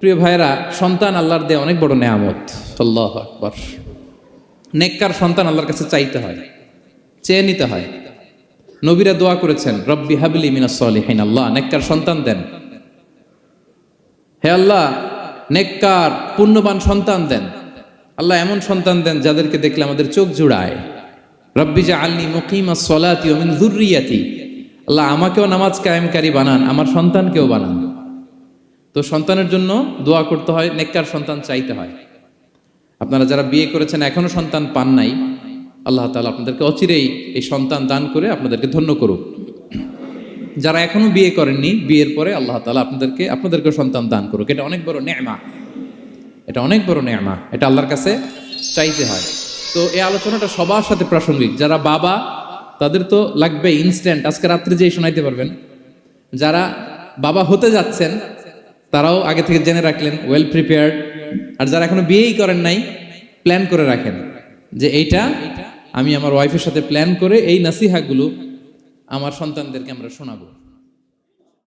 প্রিয় ভাইরা সন্তান আল্লাহর দিয়ে অনেক বড় নেয়ামত। আল্লাহ আকবর। নেককার সন্তান আল্লাহর কাছে চাইতে হয় চেয়ে নিতে হয়। নবীরা দোয়া করেছেন রব্বি হাবিলি মিনাস সলিহিন আল্লাহ নেককার সন্তান দেন। হে আল্লাহ নেককার পুণ্যবান সন্তান দেন। আল্লাহ এমন সন্তান দেন যাদেরকে দেখলে আমাদের চোখ জুড়ায়। রব্বি জা আলনি মুকিমা সলাতি ওমিন দুর্রিয়াতি আল্লাহ আমাকেও নামাজ কায়েমকারী বানান আমার সন্তানকেও বানান। তো সন্তানের জন্য দোয়া করতে হয়, নেককার সন্তান চাইতে হয়। আপনারা যারা বিয়ে করেছেন, এখনও সন্তান পান নাই, আল্লাহ তালা আপনাদেরকে অচিরেই এই সন্তান দান করে আপনাদেরকে ধন্য করুক। যারা এখনও বিয়ে করেননি, বিয়ের পরে আল্লাহ তাআলা আপনাদেরকে আপনাদেরকে সন্তান দান করুক। এটা অনেক বড় নেমা। এটা অনেক বড় নেমা। এটা আল্লাহর কাছে চাইতে হয়। তো এই আলোচনাটা সবার সাথে প্রাসঙ্গিক। যারা বাবা, তাদের তো লাগবে ইনস্ট্যান্ট আজকে রাত্রে যেই শোনাইতে পারবেন। যারা বাবা হতে যাচ্ছেন তারাও আগে থেকে জেনে রাখলেন ওয়েল প্রিপেয়ার্ড আর যারা এখনও বিয়েই করেন নাই প্ল্যান করে রাখেন যে এইটা আমি আমার ওয়াইফের সাথে প্ল্যান করে এই নাসিহাগুলো আমার সন্তানদেরকে আমরা শোনাবো।